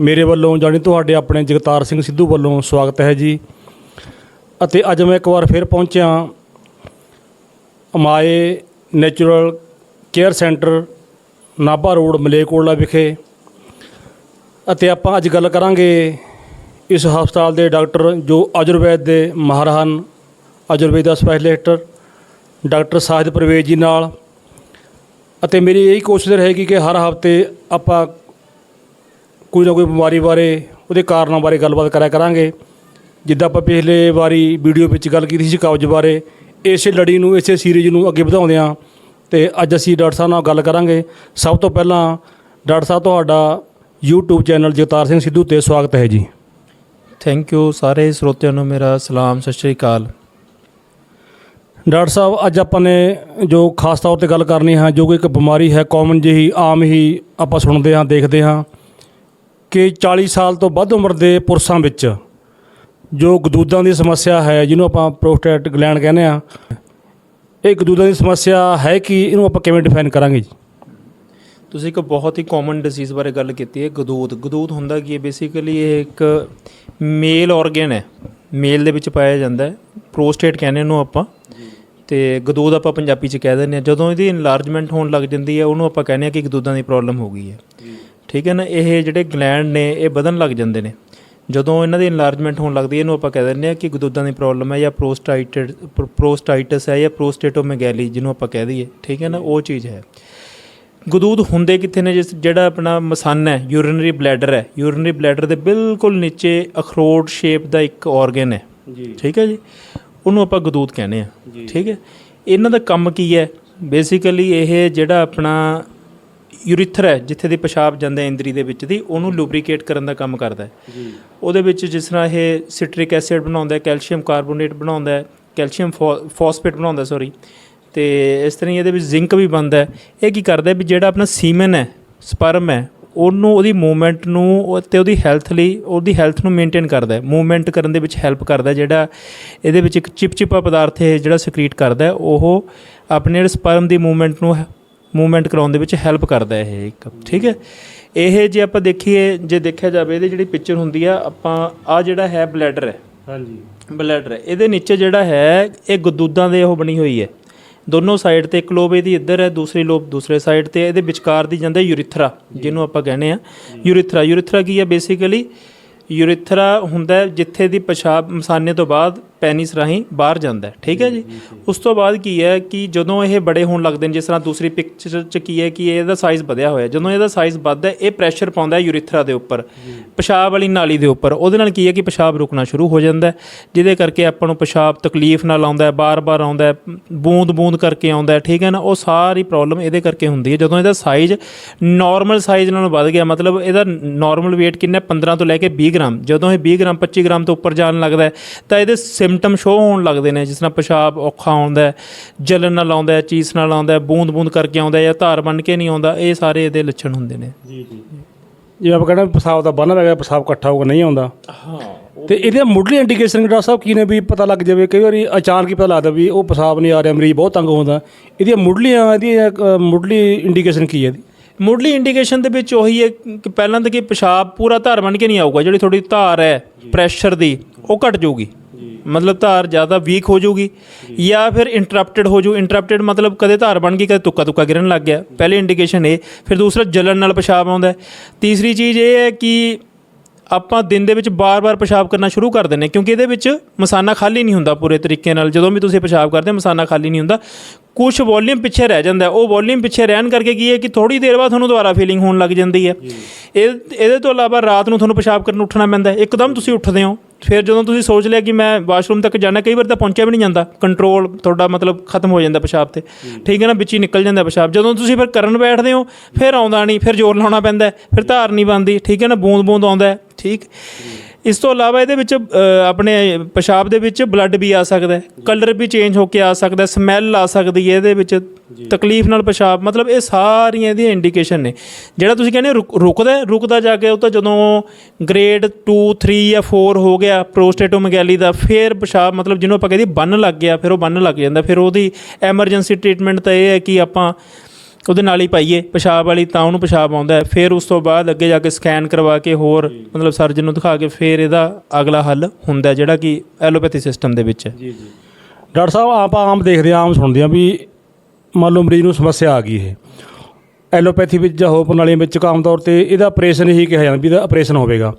ਮੇਰੇ ਵੱਲੋਂ ਜਾਣੀ ਤੁਹਾਡੇ ਆਪਣੇ ਜਗਤਾਰ ਸਿੰਘ ਸਿੱਧੂ ਵੱਲੋਂ ਸਵਾਗਤ ਹੈ ਜੀ। ਅਤੇ ਅੱਜ ਮੈਂ ਇੱਕ ਵਾਰ ਫਿਰ ਪਹੁੰਚਿਆ ਅਮਾਏ natural care centre Nabha road Malerkotla ਵਿਖੇ। ਅਤੇ ਆਪਾਂ ਅੱਜ ਗੱਲ ਕਰਾਂਗੇ ਇਸ ਹਸਪਤਾਲ ਦੇ ਡਾਕਟਰ ਜੋ ਆਯੁਰਵੈਦ ਦੇ ਮਾਹਰ ਹਨ, ਆਯੁਰਵੇਦ ਦਾ ਸਪੈਸ਼ਲਿਸਟ ਡਾਕਟਰ ਸਾਹਿਦ ਪ੍ਰਵੇਜ ਜੀ ਨਾਲ। ਅਤੇ ਮੇਰੀ ਇਹੀ ਕੋਸ਼ਿਸ਼ ਰਹੇਗੀ ਕਿ ਹਰ ਹਫ਼ਤੇ ਆਪਾਂ ਕੋਈ ਨਾ ਕੋਈ ਬਿਮਾਰੀ ਬਾਰੇ ਉਹਦੇ ਕਾਰਨਾਂ ਬਾਰੇ ਗੱਲਬਾਤ ਕਰਿਆ ਕਰਾਂਗੇ। ਜਿੱਦਾਂ ਆਪਾਂ ਪਿਛਲੇ ਵਾਰੀ ਵੀਡੀਓ ਵਿੱਚ ਗੱਲ ਕੀਤੀ ਸੀ ਕਬਜ਼ ਬਾਰੇ ਇਸੇ ਲੜੀ ਨੂੰ ਇਸੇ ਸੀਰੀਜ਼ ਨੂੰ ਅੱਗੇ ਵਧਾਉਂਦੇ ਹਾਂ ਤੇ ਅੱਜ ਅਸੀਂ ਡਾਕਟਰ ਸਾਹਿਬ ਨਾਲ ਗੱਲ ਕਰਾਂਗੇ। ਸਭ ਤੋਂ ਪਹਿਲਾਂ ਡਾਕਟਰ ਸਾਹਿਬ ਤੁਹਾਡਾ YouTube ਚੈਨਲ ਜਗਤਾਰ ਸਿੰਘ ਸਿੱਧੂ ਤੇ ਸਵਾਗਤ ਹੈ ਜੀ। ਥੈਂਕ ਯੂ ਸਾਰੇ ਸਰੋਤਿਆਂ ਨੂੰ ਮੇਰਾ ਸਲਾਮ ਸਤਿ ਸ਼੍ਰੀ ਅਕਾਲ। ਡਾਕਟਰ ਸਾਹਿਬ ਅੱਜ ਆਪਾਂ ਨੇ ਜੋ ਖਾਸ ਤੌਰ ਤੇ ਗੱਲ ਕਰਨੀ ਹੈ ਜੋ ਕਿ ਇੱਕ ਬਿਮਾਰੀ ਹੈ ਕਾਮਨ ਜਿਹੀ ਆਮ ਹੀ ਆਪਾਂ ਸੁਣਦੇ ਹਾਂ ਦੇਖਦੇ ਹਾਂ। ਕਿ 40 ਸਾਲ ਤੋਂ ਵੱਧ ਉਮਰ ਦੇ ਪੁਰਸ਼ਾਂ ਵਿੱਚ ਜੋ ਗਦੂਦਾਂ ਦੀ ਸਮੱਸਿਆ ਹੈ, ਜਿਹਨੂੰ ਆਪਾਂ ਪ੍ਰੋਸਟੇਟ ਗਲੈਂਡ ਕਹਿੰਦੇ ਆ ਇਹ ਗਦੂਦਾਂ ਦੀ ਸਮੱਸਿਆ ਹੈ ਕਿ ਇਹਨੂੰ ਆਪਾਂ ਕਿਵੇਂ ਡਿਫਾਈਨ ਕਰਾਂਗੇ ਜੀ? ਤੁਸੀਂ ਇੱਕ ਬਹੁਤ ਹੀ ਕਾਮਨ ਡਿਸੀਜ਼ ਬਾਰੇ ਗੱਲ ਕੀਤੀ ਹੈ, ਗਦੂਦ। ਗਦੂਦ ਹੁੰਦਾ ਕੀ ਹੈ? ਬੇਸਿਕਲੀ ਇਹ ਇੱਕ ਮੇਲ ਆਰਗਨ ਹੈ। ਮੇਲ ਦੇ ਵਿੱਚ ਪਾਇਆ ਜਾਂਦਾ ਹੈ। ਪ੍ਰੋਸਟੇਟ ਕਹਿੰਦੇ ਇਹਨੂੰ ਆਪਾਂ। ਤੇ ਗਦੂਦ ਆਪਾਂ ਪੰਜਾਬੀ ਚ ਕਹਿ ਦਿੰਦੇ ਆ ਜਦੋਂ ਇਹਦੀ ਇਨਲਾਰਜਮੈਂਟ ਹੋਣ ਲੱਗ ਜਾਂਦੀ ਹੈ, ਉਹਨੂੰ ਆਪਾਂ ਕਹਿੰਦੇ ਆ ਕਿ ਗਦੂਦਾਂ ਦੀ ਪ੍ਰੋਬਲਮ ਹੋ ਗਈ ਹੈ। ਠੀਕ ਹੈ ਨਾ ਇਹ ਜਿਹੜੇ ਗਲੈਂਡ ਨੇ ਇਹ ਵਧਣ ਲੱਗ ਜਾਂਦੇ ਨੇ। ਜਦੋਂ ਇਹਨਾਂ ਦੀ ਇਨਲਾਰਜਮੈਂਟ ਹੋਣ ਲੱਗਦੀ ਹੈ ਇਹਨੂੰ ਆਪਾਂ ਕਹਿ ਦਿੰਦੇ ਆ ਕਿ ਗਦੂਦਾਂ ਦੀ ਪ੍ਰੋਬਲਮ ਹੈ ਜਾਂ ਪ੍ਰੋਸਟਾਈਟਡ ਪ੍ਰੋਸਟਾਈਟਸ ਹੈ ਜਾਂ ਪ੍ਰੋਸਟੇਟੋਮੈਗੈਲੀ ਜਿਹਨੂੰ ਆਪਾਂ ਕਹਿ ਦਈਏ। ਠੀਕ ਹੈ ਨਾ ਉਹ ਚੀਜ਼ ਹੈ। ਗਦੂਦ ਹੁੰਦੇ ਕਿੱਥੇ ਨੇ ਜਿਸ ਜਿਹੜਾ ਆਪਣਾ ਮਸਨ ਹੈ ਯੂਰਿਨਰੀ ਬਲੈਡਰ ਹੈ। ਯੂਰਿਨਰੀ ਬਲੈਡਰ ਦੇ ਬਿਲਕੁਲ ਨੀਚੇ ਅਖਰੋਟ ਸ਼ੇਪ ਦਾ ਇੱਕ ਆਰਗਨ ਹੈ। ਜੀ। ਠੀਕ ਹੈ ਜੀ? ਉਹਨੂੰ ਆਪਾਂ ਗਦੂਦ ਕਹਿੰਦੇ ਆ ਠੀਕ ਹੈ? ਇਹਨਾਂ ਦਾ ਕੰਮ ਕੀ ਹੈ? ਬੇਸਿਕਲੀ ਇਹ ਜਿਹੜਾ ਆਪਣਾ ਯੂਰੀਥਰ ਹੈ ਜਿੱਥੇ ਦੀ ਪਿਸ਼ਾਬ ਜਾਂਦਾ ਇੰਦਰੀ ਦੇ ਵਿੱਚ ਦੀ ਉਹਨੂੰ ਲੂਬਰੀਕੇਟ ਕਰਨ ਦਾ ਕੰਮ ਕਰਦਾ ਹੈ। ਜੀ। ਉਹਦੇ ਵਿੱਚ ਜਿਸ ਤਰ੍ਹਾਂ ਇਹ ਸਿਟ੍ਰਿਕ ਐਸਿਡ ਬਣਾਉਂਦਾ ਹੈ ਕੈਲਸ਼ੀਅਮ ਕਾਰਬੋਨੇਟ ਬਣਾਉਂਦਾ ਹੈ ਕੈਲਸ਼ੀਅਮ ਫਾਸਫੇਟ ਬਣਾਉਂਦਾ ਸੌਰੀ ਤੇ ਇਸ ਤਰ੍ਹਾਂ ਹੀ ਇਹਦੇ ਵਿੱਚ ਜ਼ਿੰਕ ਵੀ ਬਣਦਾ ਹੈ। ਇਹ ਕੀ ਕਰਦਾ ਹੈ ਵੀ ਜਿਹੜਾ ਆਪਣਾ ਸੀਮਨ ਹੈ ਸਪਰਮ ਹੈ ਉਹਨੂੰ ਉਹਦੀ ਮੂਵਮੈਂਟ ਨੂੰ ਤੇ ਉਹਦੀ ਹੈਲਥ ਲਈ ਉਹਦੀ ਹੈਲਥ ਨੂੰ ਮੇਨਟੇਨ ਕਰਦਾ ਹੈ। ਮੂਵਮੈਂਟ ਕਰਨ ਦੇ ਵਿੱਚ ਹੈਲਪ ਕਰਦਾ ਜਿਹੜਾ ਇਹਦੇ ਵਿੱਚ ਇੱਕ ਚਿਪਚਿਪਾ ਪਦਾਰਥ ਹੈ ਜਿਹੜਾ ਸਿਕਰੀਟ ਕਰਦਾ ਹੈ ਉਹ ਆਪਣੇ ਸਪਰਮ ਦੀ ਮੂਵਮੈਂਟ ਨੂੰ ਮੂਵਮੈਂਟ ਕਰਾਉਣ ਦੇ ਵਿੱਚ ਹੈਲਪ ਕਰਦਾ ਹੈ ਇਹ ਇੱਕ। ਠੀਕ ਹੈ? ਇਹ ਜੇ ਆਪਾਂ ਦੇਖੀਏ ਜੇ ਦੇਖਿਆ ਜਾਵੇ ਇਹਦੀ ਜਿਹੜੀ ਪਿਕਚਰ ਹੁੰਦੀ ਆ ਆਪਾਂ ਆ ਜਿਹੜਾ ਹੈ ਬਲੈਡਰ ਹੈ। ਹਾਂਜੀ। ਬਲੈਡਰ ਹੈ। ਇਹਦੇ ਨੀਚੇ ਜਿਹੜਾ ਹੈ ਇਹ ਗਦੂਦਾਂ ਦੇ ਉਹ ਬਣੀ ਹੋਈ ਹੈ। ਦੋਨੋਂ ਸਾਈਡ ਤੇ ਇੱਕ ਲੋਬ ਇਹਦੀ ਇੱਧਰ ਹੈ ਦੂਸਰੀ ਲੋਬ ਦੂਸਰੇ ਸਾਈਡ ਤੇ। ਇਹਦੇ ਵਿਚਕਾਰ ਦੀ ਜਾਂਦਾ ਯੂਰੀਥਰਾ ਜਿਹਨੂੰ ਆਪਾਂ ਕਹਿੰਦੇ ਆ। ਯੂਰੀਥਰਾ ਯੂਰੀਥਰਾ ਕੀ ਹੈ ਬੇਸਿਕਲੀ ਯੂਰੀਥਰਾ ਹੁੰਦਾ ਜਿੱਥੇ ਦੀ ਪਿਸ਼ਾਬ ਮਸਾਨੇ ਤੋਂ ਬਾਅਦ ਪੈਨਿਸ ਰਾਹੀਂ ਬਾਹਰ ਜਾਂਦਾ ਹੈ। ਠੀਕ ਹੈ ਜੀ? ਉਸ ਤੋਂ ਬਾਅਦ ਕੀ ਹੈ ਕਿ ਜਦੋਂ ਇਹ ਬੜੇ ਹੋਣ ਲੱਗਦੇ ਨੇ ਜਿਸ ਤਰ੍ਹਾਂ ਦੂਸਰੀ ਪਿਕਚਰ ਚ ਕੀ ਹੈ ਕਿ ਇਹਦਾ ਸਾਈਜ਼ ਵਧਿਆ ਹੋਇਆ ਜਦੋਂ ਇਹਦਾ ਸਾਈਜ਼ ਵੱਧਦਾ ਹੈ, ਇਹ ਪ੍ਰੈਸ਼ਰ ਪਾਉਂਦਾ ਹੈ ਯੂਰੀਥਰਾ ਦੇ ਉੱਪਰ। ਪਿਸ਼ਾਬ ਵਾਲੀ ਨਾਲੀ ਦੇ ਉੱਪਰ। ਉਹਦੇ ਨਾਲ ਕੀ ਹੈ ਕਿ ਪਿਸ਼ਾਬ ਰੁਕਣਾ ਸ਼ੁਰੂ ਹੋ ਜਾਂਦਾ ਹੈ ਜਿਹਦੇ ਕਰਕੇ ਆਪਾਂ ਨੂੰ ਪਿਸ਼ਾਬ ਤਕਲੀਫ ਨਾਲ ਆਉਂਦਾ ਹੈ ਬਾਰ-ਬਾਰ ਆਉਂਦਾ ਹੈ ਬੂੰਦ-ਬੂੰਦ ਕਰਕੇ ਆਉਂਦਾ ਹੈ। ਠੀਕ ਹੈ ਨਾ? ਉਹ ਸਾਰੀ ਪ੍ਰੋਬਲਮ ਇਹਦੇ ਕਰਕੇ ਹੁੰਦੀ ਹੈ। ਜਦੋਂ ਇਹਦਾ ਸਾਈਜ਼ ਨਾਰਮਲ ਸਾਈਜ਼ ਨਾਲੋਂ ਵੱਧ ਗਿਆ ਮਤਲਬ ਇਹਦਾ ਨਾਰਮਲ weight ਕਿੰਨਾ ਹੈ? 15 ਤੋਂ ਲੈ ਕੇ 20 ਗ੍ਰਾਮ। ਜਦੋਂ ਇਹ 20 ਗ੍ਰਾਮ 25 ਗ੍ਰਾਮ ਤੋਂ ਉੱਪਰ ਜਾਣ ਲੱਗਦਾ ਹੈ ਤਾਂ ਇਹਦੇ ਸਿੰਪਟਮ ਸ਼ੋ ਹੋਣ ਲੱਗਦੇ ਨੇ ਜਿਸ ਤਰ੍ਹਾਂ ਪਿਸ਼ਾਬ ਔਖਾ ਆਉਂਦਾ ਹੈ ਜਲਨ ਨਾਲ ਆਉਂਦਾ ਹੈ ਚੀਸ ਨਾਲ ਆਉਂਦਾ ਹੈ ਬੂੰਦ-ਬੂੰਦ ਕਰਕੇ ਆਉਂਦਾ ਹੈ ਜਾਂ ਧਾਰ ਬਣ ਕੇ ਨਹੀਂ ਆਉਂਦਾ ਇਹ ਸਾਰੇ ਇਹਦੇ ਲੱਛਣ ਹੁੰਦੇ ਨੇ। ਜੀ ਜੀ। ਜਿਵੇਂ ਆਪਾਂ ਕਹਿੰਦੇ ਪਿਸ਼ਾਬ ਦਾ ਬੰਨ ਲੱਗਾ ਪਿਸ਼ਾਬ ਇਕੱਠਾ ਹੋਊਗਾ ਨਹੀਂ ਆਉਂਦਾ। ਹਾਂ ਤੇ ਇਹਦੇ ਮੁੱਢਲੀ ਇੰਡੀਕੇਸ਼ਨ ਡਾਕਟਰ ਸਾਹਿਬ ਕੀ ਨੇ ਵੀ ਪਤਾ ਲੱਗ ਜਾਵੇ ਕਈ ਵਾਰੀ ਅਚਾਨਕ ਹੀ ਪਤਾ ਲੱਗਦਾ ਵੀ ਉਹ ਪਿਸ਼ਾਬ ਨਹੀਂ ਆ ਰਿਹਾ ਮਰੀਜ਼ ਬਹੁਤ ਤੰਗ ਹੁੰਦਾ। ਇਹਦੀਆਂ ਮੁੱਢਲੀਆਂ ਇਹਦੀਆਂ ਅ, ਮੁੱਢਲੀ ਇੰਡੀਕੇਸ਼ਨ ਕੀ ਹੈ ਇਹਦੀ? ਮੁੱਢਲੀ ਇੰਡੀਕੇਸ਼ਨ ਦੇ ਵਿੱਚ ਉਹੀ ਹੈ ਕਿ ਪਹਿਲਾਂ ਤਾਂ ਕਿ ਪਿਸ਼ਾਬ ਪੂਰਾ ਧਾਰ ਬਣ ਕੇ ਨਹੀਂ ਆਊਗਾ ਜਿਹੜੀ ਥੋੜੀ ਧਾਰ ਹੈ ਪ੍ਰੈਸ਼ਰ ਦੀ ਉਹ ਘਟ ਜਾਊਗੀ। ਮਤਲਬ ਧਾਰ ਜ਼ਿਆਦਾ ਵੀਕ ਹੋ ਜਾਊਗੀ ਜਾਂ। ਫਿਰ ਇੰਟਰਪਟਡ ਹੋ ਜਾਊ। ਇੰਟਰਪਟਡ ਮਤਲਬ ਕਦੇ ਧਾਰ ਬਣ ਗਈ ਕਦੇ ਤੁੱਕਾ ਤੁੱਕਾ ਗਿਰਨ ਲੱਗ ਗਿਆ। ਪਹਿਲੀ ਇੰਡੀਕੇਸ਼ਨ ਇਹ। ਫਿਰ ਦੂਸਰਾ ਜਲਨ ਨਾਲ ਪਿਸ਼ਾਬ ਆਉਂਦਾ। ਤੀਸਰੀ ਚੀਜ਼ ਇਹ ਹੈ ਕਿ ਆਪਾਂ ਦਿਨ ਦੇ ਵਿੱਚ ਬਾਰ-ਬਾਰ ਪਿਸ਼ਾਬ ਕਰਨਾ ਸ਼ੁਰੂ ਕਰ ਦਿੰਦੇ ਹਾਂ ਕਿਉਂਕਿ ਇਹਦੇ ਵਿੱਚ ਮਸਾਨਾ ਖਾਲੀ ਨਹੀਂ ਹੁੰਦਾ ਪੂਰੇ ਤਰੀਕੇ ਨਾਲ। ਜਦੋਂ ਵੀ ਤੁਸੀਂ ਪਿਸ਼ਾਬ ਕਰਦੇ ਹੋ ਮਸਾਨਾ ਖਾਲੀ ਨਹੀਂ ਹੁੰਦਾ। ਕੁਝ ਵੋਲਿਊਮ ਪਿੱਛੇ ਰਹਿ ਜਾਂਦਾ। ਉਹ ਵੋਲਿਊਮ ਪਿੱਛੇ ਰਹਿਣ ਕਰਕੇ ਕੀ ਹੈ ਕਿ ਥੋੜੀ ਦੇਰ ਬਾਅਦ ਤੁਹਾਨੂੰ ਦੁਬਾਰਾ ਫੀਲਿੰਗ ਹੋਣ ਲੱਗ ਜਾਂਦੀ ਹੈ। ਇਹ ਇਹਦੇ ਤੋਂ ਇਲਾਵਾ ਰਾਤ ਨੂੰ ਤੁਹਾਨੂੰ ਪਿਸ਼ਾਬ ਕਰਨ ਉੱਠਣਾ ਪੈਂਦਾ ਇੱਕਦਮ ਤੁਸੀਂ ਉੱਠਦੇ ਹੋ। ਫਿਰ ਜਦੋਂ ਤੁਸੀਂ ਸੋਚ ਲਿਆ ਕਿ ਮੈਂ ਵਾਸ਼ਰੂਮ ਤੱਕ ਜਾਣਾ ਕਈ ਵਾਰ ਤਾਂ ਪਹੁੰਚਿਆ ਵੀ ਨਹੀਂ ਜਾਂਦਾ। ਕੰਟਰੋਲ ਤੁਹਾਡਾ ਮਤਲਬ ਖਤਮ ਹੋ ਜਾਂਦਾ ਪਿਸ਼ਾਬ ਤੇ। ਠੀਕ ਹੈ ਨਾ ਵਿੱਚ ਹੀ ਨਿਕਲ ਜਾਂਦਾ ਪਿਸ਼ਾਬ। ਜਦੋਂ ਤੁਸੀਂ ਫਿਰ ਕਰਨ ਬੈਠਦੇ ਹੋ ਫਿਰ ਆਉਂਦਾ ਨਹੀਂ ਫਿਰ ਜ਼ੋਰ ਲਾਉਣਾ ਪੈਂਦਾ ਫਿਰ ਧਾਰ ਨਹੀਂ ਬਣਦੀ। ਠੀਕ ਹੈ ਨਾ ਬੂੰਦ ਬੂੰਦ ਆਉਂਦਾ ਠੀਕ। ਇਸ ਤੋਂ ਇਲਾਵਾ ਇਹਦੇ ਵਿੱਚ ਅ, ਆਪਣੇ ਪਿਸ਼ਾਬ ਦੇ ਵਿੱਚ ਬਲੱਡ ਵੀ ਆ ਸਕਦਾ ਹੈ। ਕਲਰ ਵੀ ਚੇਂਜ ਹੋ ਕੇ ਆ ਸਕਦਾ ਸਮੈਲ ਆ ਸਕਦੀ ਹੈ ਇਹਦੇ ਵਿੱਚ। ਤਕਲੀਫ ਨਾਲ ਪਿਸ਼ਾਬ ਮਤਲਬ ਇਹ ਸਾਰੀਆਂ ਇਹਦੀਆਂ ਇੰਡੀਕੇਸ਼ਨ ਨੇ। ਜਿਹੜਾ ਤੁਸੀਂ ਕਹਿੰਦੇ ਹੋ ਰੁਕ- ਰੁਕਦਾ ਹੈ, ਰੁਕਦਾ ਜਾ ਕੇ ਉਹ ਤਾਂ ਜਦੋਂ ਗ੍ਰੇਡ 2 3 ਜਾਂ 4 ਹੋ ਗਿਆ ਪ੍ਰੋਸਟੇਟੋਮੈਗੈਲੀ ਦਾ ਫਿਰ ਪਿਸ਼ਾਬ ਮਤਲਬ ਜਿਹਨੂੰ ਆਪਾਂ ਕਹਿੰਦੇ ਬੰਨ ਲੱਗ ਗਿਆ ਫਿਰ ਉਹ ਬੰਨ ਲੱਗ ਜਾਂਦਾ ਫਿਰ ਉਹਦੀ ਐਮਰਜੈਂਸੀ ਟ੍ਰੀਟਮੈਂਟ ਤਾਂ ਇਹ ਹੈ ਕਿ ਆਪਾਂ ਉਹਦੇ ਨਾਲ ਹੀ ਪਾਈਏ ਪਿਸ਼ਾਬ ਵਾਲੀ ਤਾਂ ਉਹਨੂੰ ਪਿਸ਼ਾਬ ਆਉਂਦਾ ਹੈ। ਫਿਰ ਉਸ ਤੋਂ ਬਾਅਦ ਅੱਗੇ ਜਾ ਕੇ ਸਕੈਨ ਕਰਵਾ ਕੇ ਹੋਰ ਮਤਲਬ ਸਰਜਨ ਨੂੰ ਦਿਖਾ ਕੇ ਫਿਰ ਇਹਦਾ ਅਗਲਾ ਹੱਲ ਹੁੰਦਾ ਜਿਹੜਾ ਕਿ ਐਲੋਪੈਥੀ ਸਿਸਟਮ ਦੇ ਵਿੱਚ ਹੈ। ਜੀ ਜੀ। ਡਾਕਟਰ ਸਾਹਿਬ ਆਪਾਂ ਆਮ ਦੇਖਦੇ ਆਮ ਸੁਣਦੇ ਹਾਂ ਵੀ ਮੰਨ ਲਓ ਮਰੀਜ਼ ਨੂੰ ਸਮੱਸਿਆ ਆ ਗਈ ਇਹ ਐਲੋਪੈਥੀ ਵਿੱਚ ਜਾਂ ਹੋਰ ਪ੍ਰਣਾਲੀਆਂ ਵਿੱਚ ਆਮ ਤੌਰ ਤੇ ਇਹਦਾ ਆਪਰੇਸ਼ਨ ਹੀ ਕਿਹਾ ਜਾਂਦਾ ਵੀ ਇਹਦਾ ਆਪਰੇਸ਼ਨ ਹੋਵੇਗਾ।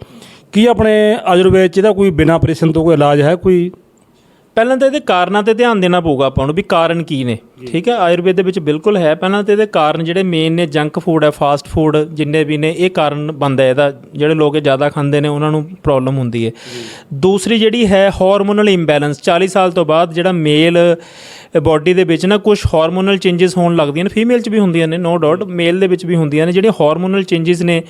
ਕੀ ਆਪਣੇ ਆਯੁਰਵੇਦ ਚ ਇਹਦਾ ਕੋਈ ਬਿਨਾਂ ਆਪਰੇਸ਼ਨ ਤੋਂ ਕੋਈ ਇਲਾਜ ਹੈ ਕੋਈ ਪਹਿਲਾਂ ਤਾਂ ਇਹਦੇ ਕਾਰਨਾਂ ਤੇ ਧਿਆਨ ਦੇਣਾ ਪਊਗਾ ਆਪਾਂ ਨੂੰ ਵੀ ਕਾਰਨ ਕੀ ਨੇ। ਠੀਕ ਹੈ ਆਯੁਰਵੇਦ ਦੇ ਵਿੱਚ ਬਿਲਕੁਲ ਹੈ। ਪਹਿਲਾਂ ਤਾਂ ਇਹਦੇ ਕਾਰਨ ਜਿਹੜੇ ਮੇਨ ਨੇ ਜੰਕ ਫੂਡ ਹੈ ਫਾਸਟ ਫੂਡ ਜਿੰਨੇ ਵੀ ਨੇ ਇਹ ਕਾਰਨ ਬਣਦਾ ਇਹਦਾ ਜਿਹੜੇ ਲੋਕ ਇਹ ਜ਼ਿਆਦਾ ਖਾਂਦੇ ਨੇ ਉਹਨਾਂ ਨੂੰ ਪ੍ਰੋਬਲਮ ਹੁੰਦੀ ਹੈ। ਦੂਸਰੀ ਜਿਹੜੀ ਹੈ ਹਾਰਮੋਨਲ ਇੰਬੈਲੈਂਸ 40 ਸਾਲ ਤੋਂ ਬਾਅਦ ਜਿਹੜਾ ਮੇਲ ਬਾਡੀ ਦੇ ਵਿੱਚ ਨਾ ਕੁਝ ਹਾਰਮੋਨਲ ਚੇਂਜਸ ਹੋਣ ਲੱਗਦੀਆਂ ਨੇ। ਫੀਮੇਲ 'ਚ ਵੀ ਹੁੰਦੀਆਂ ਨੇ ਨੋ ਡਾਊਟ ਮੇਲ ਦੇ ਵਿੱਚ ਵੀ ਹੁੰਦੀਆਂ ਨੇ। ਜਿਹੜੇ ਹਾਰਮੋਨਲ ਚੇਂਜਸ ਨੇ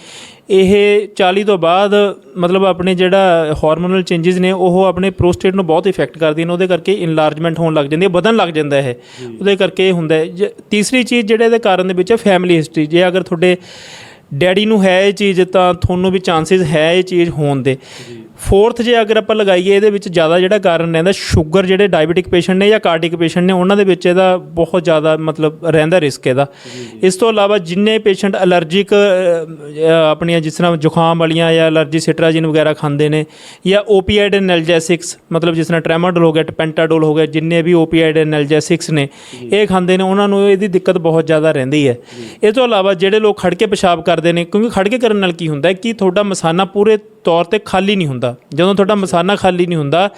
ਇਹ 40 ਤੋਂ ਬਾਅਦ ਮਤਲਬ ਆਪਣੇ ਜਿਹੜਾ ਹਾਰਮੋਨਲ ਚੇਂਜਸ ਨੇ ਉਹ ਆਪਣੇ ਪ੍ਰੋਸਟੇਟ ਨੂੰ ਬਹੁਤ ਇਫੈਕਟ ਕਰਦੀਆਂ ਨੇ ਉਹਦੇ ਕਰਕੇ ਇਨਲਾਰਜਮੈਂਟ ਹੋਣ ਲੱਗ ਜਾਂਦੀ ਹੈ ਵਧਣ ਲੱਗ ਜਾਂਦਾ ਇਹ। ਉਹਦੇ ਕਰਕੇ ਇਹ ਹੁੰਦਾ ਹੈ। ਤੀਸਰੀ ਚੀਜ਼ ਜਿਹੜੇ ਇਹਦੇ ਕਾਰਨ ਦੇ ਵਿੱਚ ਹੈ ਫੈਮਿਲੀ ਹਿਸਟਰੀ ਜੇ ਅਗਰ ਤੁਹਾਡੇ ਡੈਡੀ ਨੂੰ ਹੈ ਇਹ ਚੀਜ਼ ਤਾਂ ਤੁਹਾਨੂੰ ਵੀ ਚਾਂਸਸ ਹੈ ਇਹ ਚੀਜ਼ ਹੋਣ ਦੇ। ਫੋਰਥ ਜੇ ਅਗਰ ਆਪਾਂ ਲਗਾਈਏ ਇਹਦੇ ਵਿੱਚ ਜ਼ਿਆਦਾ ਜਿਹੜਾ ਕਾਰਨ ਰਹਿੰਦਾ ਸ਼ੂਗਰ ਜਿਹੜੇ ਡਾਇਬੀਟਿਕ ਪੇਸ਼ੈਂਟ ਨੇ ਜਾਂ ਕਾਰਡਿਕ ਪੇਸ਼ੈਂਟ ਨੇ ਉਹਨਾਂ ਦੇ ਵਿੱਚ ਇਹਦਾ ਬਹੁਤ ਜ਼ਿਆਦਾ ਮਤਲਬ ਰਹਿੰਦਾ ਰਿਸਕ ਇਹਦਾ। ਇਸ ਤੋਂ ਇਲਾਵਾ ਜਿੰਨੇ ਪੇਸ਼ੈਂਟ ਅਲਰਜੀਕ ਆਪਣੀਆਂ ਜਿਸ ਤਰ੍ਹਾਂ ਜ਼ੁਕਾਮ ਵਾਲੀਆਂ ਜਾਂ ਅਲਰਜੀ ਸਿਟਰਾਜਿਨ ਵਗੈਰਾ ਖਾਂਦੇ ਨੇ ਜਾਂ ਓਪੀਆਈਡ ਐਨਲਜੈਸਿਕਸ ਮਤਲਬ ਜਿਸ ਤਰ੍ਹਾਂ ਟ੍ਰੈਮਾਡੋਲ ਹੋ ਗਿਆ ਪੈਂਟਾਡੋਲ ਹੋ ਗਿਆ ਜਿੰਨੇ ਵੀ ਓਪੀਆਈਡ ਐਨਲਜੈਸਿਕਸ ਨੇ ਇਹ ਖਾਂਦੇ ਨੇ ਉਹਨਾਂ ਨੂੰ ਇਹਦੀ ਦਿੱਕਤ ਬਹੁਤ ਜ਼ਿਆਦਾ ਰਹਿੰਦੀ ਹੈ। ਇਹ ਤੋਂ ਇਲਾਵਾ ਜਿਹੜੇ ਲੋਕ ਖੜ ਕੇ ਪਿਸ਼ਾਬ ਕਰਦੇ ਨੇ ਕਿਉਂਕਿ ਖੜ ਕੇ ਕਰਨ ਨਾਲ ਕੀ ਹੁੰਦਾ ਹੈ ਕਿ ਤੁਹਾਡਾ ਮਸਾਨਾ ਪੂਰੇ ਤੌਰ ਤੇ ਖਾਲੀ ਨਹੀਂ ਹੁੰਦਾ ਜਦੋਂ ਤੁਹਾਡਾ ਮਸਾਨਾ ਖਾਲੀ ਨਹੀਂ ਹੁੰਦਾ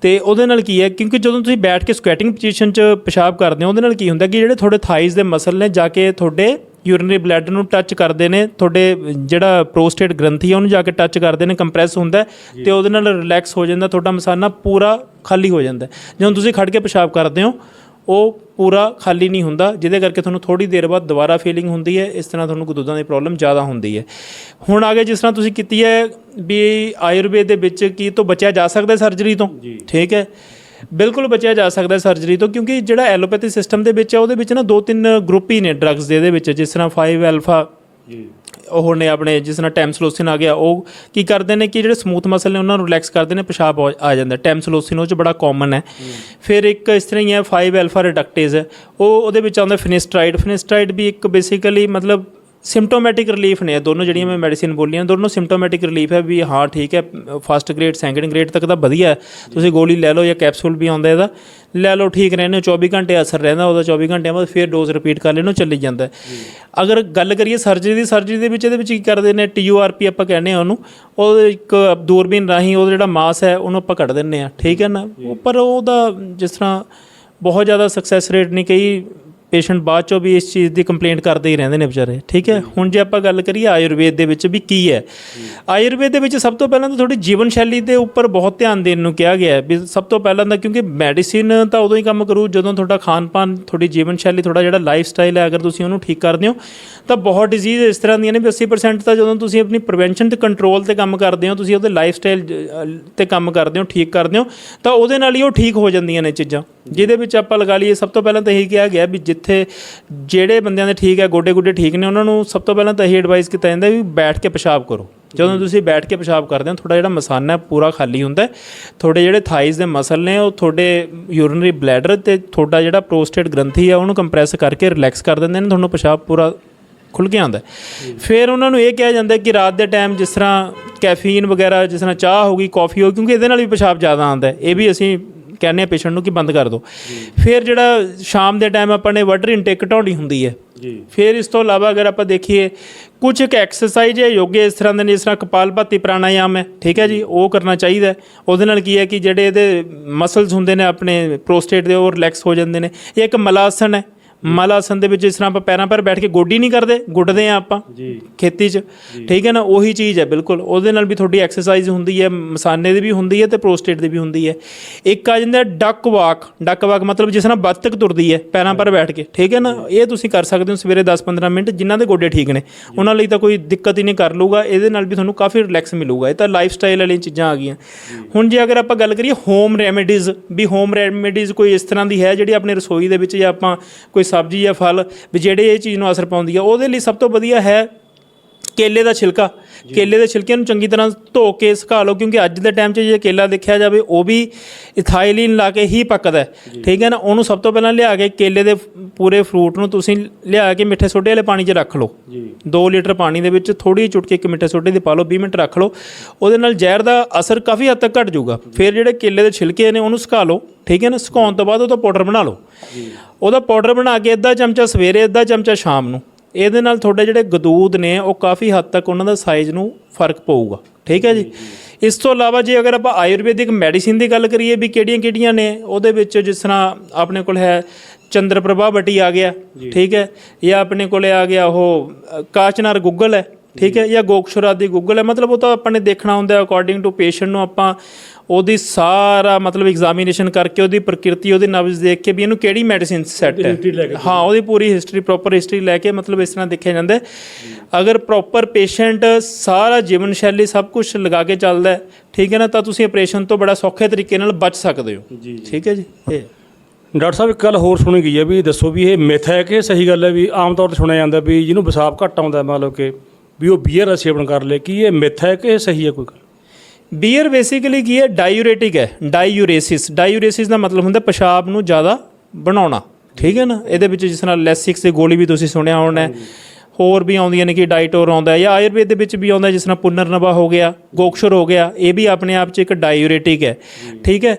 ਤੇ ਉਹਦੇ ਨਾਲ ਕੀ ਹੈ ਕਿਉਂਕਿ ਜਦੋਂ ਤੁਸੀਂ ਬੈਠ ਕੇ ਸਕੁਐਟਿੰਗ ਪੋਜੀਸ਼ਨ 'ਚ ਪਿਸ਼ਾਬ ਕਰਦੇ ਹੋ ਉਹਦੇ ਨਾਲ ਕੀ ਹੁੰਦਾ ਕਿ ਜਿਹੜੇ ਤੁਹਾਡੇ ਥਾਈਜ਼ ਦੇ ਮਸਲ ਨੇ ਜਾ ਕੇ ਤੁਹਾਡੇ ਯੂਰਿਨਰੀ ਬਲੈਡਰ ਨੂੰ ਟੱਚ ਕਰਦੇ ਨੇ ਤੁਹਾਡੇ ਜਿਹੜਾ ਪ੍ਰੋਸਟੇਟ ਗ੍ਰੰਥੀ ਹੈ ਉਹਨੂੰ ਜਾ ਕੇ ਟੱਚ ਕਰਦੇ ਨੇ ਕੰਪਰੈਸ ਹੁੰਦਾ ਤੇ ਉਹਦੇ ਨਾਲ ਰਿਲੈਕਸ ਹੋ ਜਾਂਦਾ ਤੁਹਾਡਾ ਮਸਾਨਾ ਪੂਰਾ ਖਾਲੀ ਹੋ ਜਾਂਦਾ। ਜਦੋਂ ਤੁਸੀਂ ਖੜ ਕੇ ਪਿਸ਼ਾਬ ਕਰਦੇ ਹੋ ਉਹ ਪੂਰਾ ਖਾਲੀ ਨਹੀਂ ਹੁੰਦਾ ਜਿਹਦੇ ਕਰਕੇ ਤੁਹਾਨੂੰ ਥੋੜੀ ਦੇਰ ਬਾਅਦ ਦੁਬਾਰਾ ਫੀਲਿੰਗ ਹੁੰਦੀ ਹੈ ਇਸ ਤਰ੍ਹਾਂ ਤੁਹਾਨੂੰ ਦੁੱਧਾਂ ਦੀ ਪ੍ਰੋਬਲਮ ਜ਼ਿਆਦਾ ਹੁੰਦੀ ਹੈ। ਹੁਣ ਆਗੇ ਜਿਸ ਤਰ੍ਹਾਂ ਤੁਸੀਂ ਕੀਤੀ ਹੈ ਵੀ ਆਯੁਰਵੇਦ ਦੇ ਵਿੱਚ ਕੀ ਤੋਂ ਬਚਿਆ ਜਾ ਸਕਦਾ ਸਰਜਰੀ ਤੋਂ? ਠੀਕ ਹੈ। ਬਿਲਕੁਲ ਬਚਿਆ ਜਾ ਸਕਦਾ ਸਰਜਰੀ ਤੋਂ ਕਿਉਂਕਿ ਜਿਹੜਾ ਐਲੋਪੈਥੀ ਸਿਸਟਮ ਦੇ ਵਿੱਚ ਹੈ ਉਹਦੇ ਵਿੱਚ ਨਾ ਦੋ ਤਿੰਨ ਗਰੁੱਪ ਹੀ ਨੇ ਡਰੱਗਸ ਦੇ ਇਹਦੇ ਵਿੱਚ ਜਿਸ ਤਰ੍ਹਾਂ 5 ਐਲਫਾ ਉਹ ਨੇ ਆਪਣੇ ਜਿਸ ਤਰ੍ਹਾਂ ਟੈਮਸਲੋਸਿਨ ਆ ਗਿਆ ਉਹ ਕੀ ਕਰਦੇ ਨੇ ਕਿ ਜਿਹੜੇ ਸਮੂਥ ਮਸਲ ਨੇ ਉਹਨਾਂ ਨੂੰ ਰਿਲੈਕਸ ਕਰਦੇ ਨੇ ਪਿਸ਼ਾਬ ਆ ਆ ਜਾਂਦਾ। ਟੈਮਸਲੋਸਿਨ ਉਹ ਚ ਬੜਾ ਕਾਮਨ ਹੈ। ਫਿਰ ਇੱਕ ਇਸ ਤਰ੍ਹਾਂ ਹੀ ਹੈ 5 ਐਲਫਾ ਰਿਡਕਟੇਜ਼ ਉਹ ਉਹਦੇ ਵਿੱਚ ਆਉਂਦਾ ਫਿਨਿਸਟਰਾਈਡ ਫਿਨਿਸਟਰਾਈਡ ਵੀ ਇੱਕ ਬੇਸਿਕਲੀ ਮਤਲਬ ਸਿੰਪਟੋਮੈਟਿਕ ਰਿਲੀਫ ਨੇ। ਦੋਨੋਂ ਜਿਹੜੀਆਂ ਮੈਂ ਮੈਡੀਸਿਨ ਬੋਲੀਆਂ ਦੋਨੋਂ ਸਿੰਪਟੋਮੈਟਿਕ ਰਿਲੀਫ ਹੈ ਵੀ ਹਾਂ ਠੀਕ ਹੈ ਫਸਟ ਗ੍ਰੇਡ ਸੈਕੰਡ ਗ੍ਰੇਡ ਤੱਕ ਤਾਂ ਵਧੀਆ ਹੈ। ਤੁਸੀਂ ਗੋਲੀ ਲੈ ਲਓ ਜਾਂ ਕੈਪਸੂਲ ਵੀ ਆਉਂਦਾ ਇਹਦਾ। ਲੈ ਲਓ ਠੀਕ ਰਹਿੰਦੇ ਹੋ 24 ਘੰਟੇ ਅਸਰ ਰਹਿੰਦਾ ਉਹਦਾ 24 ਘੰਟਿਆਂ ਬਾਅਦ ਫਿਰ ਡੋਜ਼ ਰਿਪੀਟ ਕਰ ਲੈਣੋ ਚੱਲੀ ਜਾਂਦਾ ਹੈ। ਅਗਰ ਗੱਲ ਕਰੀਏ ਸਰਜਰੀ ਦੀ ਸਰਜਰੀ ਦੇ ਵਿੱਚ ਇਹਦੇ ਵਿੱਚ ਕੀ ਕਰਦੇ ਨੇ ਟੀਯੂਆਰਪੀ ਆਪਾਂ ਕਹਿੰਦੇ ਆ ਉਹਨੂੰ। ਉਹ ਇੱਕ ਦੂਰਬੀਨ ਰਾਹੀਂ ਉਹ ਜਿਹੜਾ ਮਾਸ ਹੈ ਉਹਨੂੰ ਆਪਾਂ ਕੱਢ ਦਿੰਨੇ ਆ ਠੀਕ ਹੈ ਨਾ। ਪਰ ਉਹਦਾ ਜਿਸ ਤਰ੍ਹਾਂ ਬਹੁਤ ਜ਼ਿਆਦਾ ਸਕਸੈਸ ਰੇਟ ਨਹੀਂ ਕਈ ਪੇਸ਼ੈਂਟ ਬਾਅਦ ਚੋਂ ਵੀ ਇਸ ਚੀਜ਼ ਦੀ ਕੰਪਲੇਂਟ ਕਰਦੇ ਹੀ ਰਹਿੰਦੇ ਨੇ ਵਿਚਾਰੇ ਠੀਕ ਹੈ? ਹੁਣ ਜੇ ਆਪਾਂ ਗੱਲ ਕਰੀਏ ਆਯੁਰਵੇਦ ਦੇ ਵਿੱਚ ਵੀ ਕੀ ਹੈ? ਆਯੁਰਵੇਦ ਦੇ ਵਿੱਚ ਸਭ ਤੋਂ ਪਹਿਲਾਂ ਤਾਂ ਤੁਹਾਡੀ ਜੀਵਨ ਸ਼ੈਲੀ ਦੇ ਉੱਪਰ ਬਹੁਤ ਧਿਆਨ ਦੇਣ ਨੂੰ ਕਿਹਾ ਗਿਆ ਹੈ ਵੀ ਸਭ ਤੋਂ ਪਹਿਲਾਂ ਤਾਂ ਕਿਉਂਕਿ ਮੈਡੀਸਿਨ ਤਾਂ ਉਦੋਂ ਹੀ ਕੰਮ ਕਰੂ ਜਦੋਂ ਤੁਹਾਡਾ ਖਾਣ-ਪਾਨ ਤੁਹਾਡੀ ਜੀਵਨ ਸ਼ੈਲੀ ਤੁਹਾਡਾ ਜਿਹੜਾ ਲਾਈਫ ਸਟਾਈਲ ਹੈ ਅਗਰ ਤੁਸੀਂ ਉਹਨੂੰ ਠੀਕ ਕਰਦੇ ਹੋ ਤਾਂ ਬਹੁਤ ਡਿਜ਼ੀਜ਼ ਇਸ ਤਰ੍ਹਾਂ ਦੀਆਂ ਨੇ ਵੀ 80% ਤਾਂ ਜਦੋਂ ਤੁਸੀਂ ਆਪਣੀ ਪ੍ਰੀਵੈਂਸ਼ਨ ਤੇ ਕੰਟਰੋਲ ਤੇ ਕੰਮ ਕਰਦੇ ਹੋ ਤੁਸੀਂ ਉਹਦੇ ਲਾਈਫ ਸਟਾਈਲ ਤੇ ਕੰਮ ਕਰਦੇ ਹੋ ਠੀਕ ਕਰਦੇ ਹੋ ਤਾਂ ਉਹਦੇ ਨਾਲ ਹੀ ਉਹ ਠੀਕ ਹੋ ਜਾਂਦੀਆਂ ਨੇ ਚੀਜ਼ਾਂ। ਜਿਹਦੇ ਵਿੱਚ ਆਪਾਂ ਲਗਾ ਲਈਏ, ਸਭ ਤੋਂ ਪਹਿਲਾਂ ਤਾਂ ਇਹੀ ਕਿਹਾ ਗਿਆ ਵੀ ਜਿੱਥੇ ਜਿਹੜੇ ਬੰਦਿਆਂ ਦੇ ਠੀਕ ਹੈ ਗੋਡੇ ਗੁੱਡੇ ਠੀਕ ਨੇ, ਉਹਨਾਂ ਨੂੰ ਸਭ ਤੋਂ ਪਹਿਲਾਂ ਤਾਂ ਇਹੀ ਐਡਵਾਈਸ ਕੀਤਾ ਜਾਂਦਾ ਵੀ ਬੈਠ ਕੇ ਪਿਸ਼ਾਬ ਕਰੋ। ਜਦੋਂ ਤੁਸੀਂ ਬੈਠ ਕੇ ਪਿਸ਼ਾਬ ਕਰਦੇ ਹੋ, ਤੁਹਾਡਾ ਜਿਹੜਾ ਮਸਾਨਾ ਪੂਰਾ ਖਾਲੀ ਹੁੰਦਾ ਤੁਹਾਡੇ ਜਿਹੜੇ ਥਾਈਜ਼ ਦੇ ਮਸਲ ਨੇ, ਉਹ ਤੁਹਾਡੇ ਯੂਰਿਨਰੀ ਬਲੈਡਰ ਤੇ ਤੁਹਾਡਾ ਜਿਹੜਾ ਪ੍ਰੋਸਟੇਟ ਗ੍ਰੰਥੀ ਆ, ਉਹਨੂੰ ਕੰਪਰੈਸ ਕਰਕੇ ਰਿਲੈਕਸ ਕਰ ਦਿੰਦੇ ਨੇ, ਤੁਹਾਨੂੰ ਪਿਸ਼ਾਬ ਪੂਰਾ ਖੁੱਲ ਕੇ ਆਉਂਦਾ ਫਿਰ ਉਹਨਾਂ ਨੂੰ ਇਹ ਕਿਹਾ ਜਾਂਦਾ ਕਿ ਰਾਤ ਦੇ ਟਾਈਮ ਜਿਸ ਤਰ੍ਹਾਂ ਕੈਫੀਨ ਵਗੈਰਾ, ਜਿਸ ਤਰ੍ਹਾਂ ਚਾਹ ਹੋ ਗਈ ਕਾਫੀ ਹੋ ਗਈ, ਕਿਉਂਕਿ ਇਹਦੇ ਨਾਲ ਵੀ ਪਿਸ਼ਾਬ ਜ਼ਿਆਦਾ ਆਉਂਦਾ ਇਹ ਵੀ ਅਸੀਂ ਕਹਿੰਦੇ ਆ ਪੇਸ਼ੈਂਟ ਨੂੰ ਕਿ ਬੰਦ ਕਰ ਦਿਓ ਫਿਰ ਜਿਹੜਾ ਸ਼ਾਮ ਦੇ ਟਾਈਮ ਆਪਾਂ ਨੇ ਵਾਟਰ ਇਨਟੇਕ ਘਟਾਉਣੀ ਹੁੰਦੀ ਹੈ। ਜੀ। ਫਿਰ ਇਸ ਤੋਂ ਇਲਾਵਾ ਅਗਰ ਆਪਾਂ ਦੇਖੀਏ ਕੁਝ ਇੱਕ ਐਕਸਰਸਾਈਜ਼ ਹੈ ਯੋਗੇ ਇਸ ਤਰ੍ਹਾਂ ਦੇ ਨੇ ਜਿਸ ਤਰ੍ਹਾਂ ਕਪਾਲਭਾਤੀ ਪ੍ਰਾਣਾਯਾਮ ਹੈ ਠੀਕ ਹੈ ਜੀ ਉਹ ਕਰਨਾ ਚਾਹੀਦਾ। ਉਹਦੇ ਨਾਲ ਕੀ ਹੈ ਕਿ ਜਿਹੜੇ ਇਹਦੇ ਮਸਲਸ ਹੁੰਦੇ ਨੇ ਆਪਣੇ ਪ੍ਰੋਸਟੇਟ ਦੇ ਉਹ ਰਿਲੈਕਸ ਹੋ ਜਾਂਦੇ ਨੇ। ਇਹ ਇੱਕ ਮਲਾਸਨ ਹੈ ਮਲਾਸਨ ਦੇ ਵਿੱਚ ਜਿਸ ਤਰ੍ਹਾਂ ਆਪਾਂ ਪੈਰਾਂ ਪਰ ਬੈਠ ਕੇ ਗੋਡੀ ਨਹੀਂ ਕਰਦੇ ਗੁੱਟਦੇ ਆ ਆਪਾਂ ਜੀ। ਖੇਤੀ 'ਚ। ਠੀਕ ਹੈ ਨਾ? ਉਹੀ ਚੀਜ਼ ਹੈ ਬਿਲਕੁਲ। ਉਹਦੇ ਨਾਲ ਵੀ ਤੁਹਾਡੀ ਐਕਸਰਸਾਈਜ਼ ਹੁੰਦੀ ਹੈ ਮਸਾਨੇ ਦੀ ਵੀ ਹੁੰਦੀ ਹੈ ਤੇ ਪ੍ਰੋਸਟੇਟ ਦੀ ਵੀ ਹੁੰਦੀ ਹੈ। ਇੱਕ ਆ ਜਾਂਦਾ ਡੱਕ ਵਾਕ। ਡੱਕ ਵਾਕ ਮਤਲਬ ਜਿਸ ਤਰ੍ਹਾਂ ਬੱਤਕ ਤੁਰਦੀ ਹੈ ਪੈਰਾਂ ਪਰ ਬੈਠ ਕੇ। ਠੀਕ ਹੈ ਨਾ? ਇਹ ਤੁਸੀਂ ਕਰ ਸਕਦੇ ਹੋ ਸਵੇਰੇ 10-15 ਮਿੰਟ ਜਿਨ੍ਹਾਂ ਦੇ ਗੋਡੇ ਠੀਕ ਨੇ। ਉਹਨਾਂ ਲਈ ਤਾਂ ਕੋਈ ਦਿੱਕਤ ਹੀ ਨਹੀਂ ਕਰ ਲੂਗਾ ਇਹਦੇ ਨਾਲ ਵੀ ਤੁਹਾਨੂੰ ਕਾਫੀ ਰਿਲੈਕਸ ਮਿਲੂਗਾ। ਇਹ ਤਾਂ ਲਾਈਫ ਸਟਾਈਲ ਵਾਲੀਆਂ ਚੀਜ਼ਾਂ ਆ ਗਈਆਂ। ਹੁਣ ਜੇ ਅਗਰ ਆਪਾਂ ਗੱਲ ਕਰੀਏ ਹੋਮ ਰੈਮੇਡੀਜ਼ ਵੀ ਹੋਮ ਰੈਮੇਡੀਜ਼ ਕੋਈ ਇਸ ਤਰ੍ਹਾਂ ਦੀ ਹੈ ਜਿਹੜੀ ਆਪਣੀ ਰਸੋਈ ਦੇ ਵਿੱਚ ਜਾਂ ਆਪਾਂ ਕੋਈ ਸਬਜ਼ੀ ਜਾਂ ਫਲ ਵੀ ਜਿਹੜੇ ਇਹ ਚੀਜ਼ ਨੂੰ ਅਸਰ ਪਾਉਂਦੀ ਆ, ਉਹਦੇ ਲਈ ਸਭ ਤੋਂ ਵਧੀਆ ਹੈ ਕੇਲੇ ਦਾ ਛਿਲਕਾ। ਕੇਲੇ ਦੇ ਛਿਲਕੇ ਨੂੰ ਚੰਗੀ ਤਰ੍ਹਾਂ ਧੋ ਕੇ ਸੁਕਾ ਲਓ ਕਿਉਂਕਿ ਅੱਜ ਦੇ ਟਾਈਮ 'ਚ ਜੇ ਕੇਲਾ ਦੇਖਿਆ ਜਾਵੇ ਉਹ ਵੀ ਇਥਾਈਲਿਨ ਲਾ ਕੇ ਹੀ ਪੱਕਦਾ। ਠੀਕ ਹੈ ਨਾ? ਉਹਨੂੰ ਸਭ ਤੋਂ ਪਹਿਲਾਂ ਲਿਆ ਕੇ ਕੇਲੇ ਦੇ ਪੂਰੇ ਫਰੂਟ ਨੂੰ ਤੁਸੀਂ ਲਿਆ ਕੇ ਮਿੱਠੇ ਸੋਡੇ ਵਾਲੇ ਪਾਣੀ 'ਚ ਰੱਖ ਲਓ। ਜੀ। 2 ਲੀਟਰ ਪਾਣੀ ਦੇ ਵਿੱਚ ਥੋੜੀ ਚੁਟਕੀ ਇੱਕ ਮਿੱਠੇ ਸੋਡੇ ਦੀ ਪਾ ਲਓ 20 ਮਿੰਟ ਰੱਖ ਲਓ। ਉਹਦੇ ਨਾਲ ਜ਼ਹਿਰ ਦਾ ਅਸਰ ਕਾਫੀ ਹੱਦ ਤੱਕ ਘਟ ਜਾਊਗਾ। ਫਿਰ ਜਿਹੜੇ ਕੇਲੇ ਦੇ ਛਿਲਕੇ ਨੇ ਉਹਨੂੰ ਸੁਕਾ ਲਓ। ਠੀਕ ਹੈ ਨਾ? ਸੁਕਾਉਣ ਤੋਂ ਬਾਅਦ ਉਹਦਾ ਪਾਊਡਰ ਬਣਾ ਲਓ। ਉਹਦਾ ਪਾਊਡਰ ਬਣਾ ਕੇ ਅੱਧਾ ਚਮਚਾ ਸਵੇਰੇ ਅੱਧਾ ਚਮਚਾ ਸ਼ਾਮ ਨੂੰ। ਇਹਦੇ ਨਾਲ ਤੁਹਾਡੇ ਜਿਹੜੇ ਗਦੂਦ ਨੇ ਉਹ ਕਾਫੀ ਹੱਦ ਤੱਕ ਉਹਨਾਂ ਦਾ ਸਾਈਜ਼ ਨੂੰ ਫ਼ਰਕ ਪਊਗਾ। ਠੀਕ ਹੈ ਜੀ? ਇਸ ਤੋਂ ਇਲਾਵਾ ਜੇ ਅਗਰ ਆਪਾਂ ਆਯੁਰਵੈਦਿਕ ਮੈਡੀਸਿਨ ਦੀ ਗੱਲ ਕਰੀਏ ਵੀ ਕਿਹੜੀਆਂ-ਕਿਹੜੀਆਂ ਨੇ ਉਹਦੇ ਵਿੱਚ ਜਿਸ ਤਰ੍ਹਾਂ ਆਪਣੇ ਕੋਲ ਹੈ ਚੰਦਰ ਪ੍ਰਭਾ ਬਟੀ ਆ ਗਿਆ ਠੀਕ ਹੈ? ਜਾਂ ਆਪਣੇ ਕੋਲੇ ਆ ਗਿਆ ਉਹ ਕਾਚਨਾਰ ਗੁੱਗਲ ਹੈ ਠੀਕ ਹੈ ਜਾਂ ਗੋਕਸ਼ੁਰਾ ਦੀ ਗੁੱਗਲ ਹੈ ਮਤਲਬ ਉਹ ਤਾਂ ਆਪਾਂ ਨੇ ਦੇਖਣਾ ਹੁੰਦਾ ਅਕੋਰਡਿੰਗ ਟੂ ਪੇਸ਼ੈਂਟ ਨੂੰ ਆਪਾਂ ਉਹਦੀ ਸਾਰਾ ਮਤਲਬ ਐਗਜ਼ਾਮੀਨੇਸ਼ਨ ਕਰਕੇ ਉਹਦੀ ਪ੍ਰਕਿਰਤੀ ਉਹਦੇ ਨਬਜ਼ ਦੇਖ ਕੇ ਵੀ ਇਹਨੂੰ ਕਿਹੜੀ ਮੈਡੀਸਿਨ ਸੈੱਟ ਹੈ। ਹਾਂ ਉਹਦੀ ਪੂਰੀ ਹਿਸਟਰੀ ਪ੍ਰੋਪਰ ਹਿਸਟਰੀ ਲੈ ਕੇ ਮਤਲਬ ਇਸ ਤਰ੍ਹਾਂ ਦੇਖਿਆ ਜਾਂਦਾ ਹੈ। ਅਗਰ ਪ੍ਰੋਪਰ ਪੇਸ਼ੈਂਟ ਸਾਰਾ ਜੀਵਨ ਸ਼ੈਲੀ ਸਭ ਕੁਝ ਲਗਾ ਕੇ ਚੱਲਦਾ ਹੈ ਠੀਕ ਹੈ ਨਾ ਤਾਂ ਤੁਸੀਂ ਆਪਰੇਸ਼ਨ ਤੋਂ ਬੜਾ ਸੌਖੇ ਤਰੀਕੇ ਨਾਲ ਬਚ ਸਕਦੇ ਹੋ। ਜੀ ਠੀਕ ਹੈ ਜੀ ਇਹ। ਡਾਕਟਰ ਸਾਹਿਬ ਇੱਕ ਗੱਲ ਹੋਰ ਸੁਣੀ ਗਈ ਹੈ ਵੀ ਦੱਸੋ ਵੀ ਇਹ ਮਿੱਥ ਹੈ ਕਿ ਸਹੀ ਗੱਲ ਹੈ ਵੀ ਆਮ ਤੌਰ ਤੇ ਸੁਣਿਆ ਜਾਂਦਾ ਵੀ ਜਿਹਨੂੰ ਪਿਸ਼ਾਬ ਘੱਟ ਆਉਂਦਾ ਮੰਨ ਲਓ ਕਿ ਵੀ ਉਹ ਬੀਅਰ ਦਾ ਸੇਵਨ ਕਰ ਲੇ ਕਿ ਇਹ ਮਿੱਥ ਹੈ ਕਿ ਇਹ ਸਹੀ ਹੈ ਕੋਈ ਗੱਲ? ਬੀਅਰ ਬੇਸਿਕਲੀ ਕੀ ਹੈ? ਡਾਇੂਰੇਟਿਕ ਹੈ। ਡਾਇੂਰੇਸਿਸ ਡਾਇੂਰੇਸਿਸ ਦਾ ਮਤਲਬ ਹੁੰਦਾ ਪਿਸ਼ਾਬ ਨੂੰ ਜ਼ਿਆਦਾ ਬਣਾਉਣਾ। ਠੀਕ ਹੈ ਨਾ? ਇਹਦੇ ਵਿੱਚ ਜਿਸ ਤਰ੍ਹਾਂ ਲੈਸਿਕਸ ਦੀ ਗੋਲੀ ਵੀ ਤੁਸੀਂ ਸੁਣਿਆ ਹੋਣਾ ਹੋਰ ਵੀ ਆਉਂਦੀਆਂ ਨੇ ਕਿ ਡਾਈਟੋਰ ਆਉਂਦਾ ਜਾਂ ਆਯੁਰਵੇਦ ਦੇ ਵਿੱਚ ਵੀ ਆਉਂਦਾ ਜਿਸ ਨਾਲ ਪੁਨਰਨਵਾ ਹੋ ਗਿਆ, ਗੋਕਸ਼ੁਰ ਹੋ ਗਿਆ, ਇਹ ਵੀ ਆਪਣੇ ਆਪ 'ਚ ਇੱਕ ਡਾਇੂਰੇਟਿਕ ਹੈ। ਠੀਕ ਹੈ?